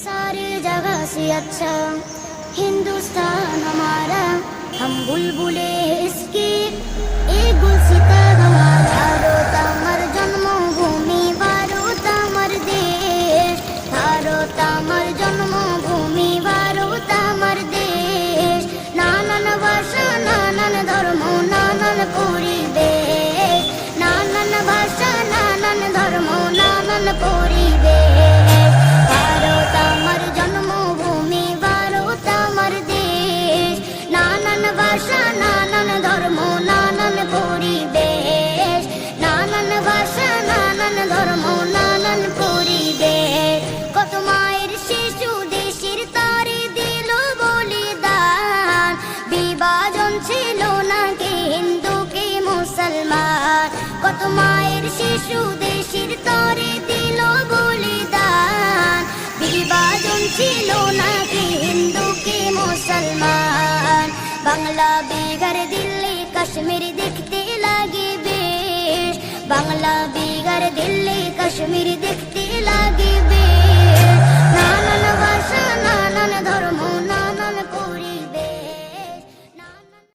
सारी जगह से अच्छा हिंदुस्तान हमारा हम बुलबुले ভাষা, নানান ধর্ম, নানান পরিবেশ। নানান ভাষা, নানান ধর্ম, নানান পরিবেশ। কত মায়ের শিশু দেশের তারে দিল বলিদান। বিভাজন ছিল না কে হিন্দু, কে মুসলমান। কত মায়ের শিশু দেশের তরে দিল বলিদান। বিভাজন ছিল না কে হিন্দু বাংলা বিগার দিল্লি কাশ্মীর দেখতে লাগে বেশ বাংলা বিগার দিল্লি কাশ্মীর দেখতে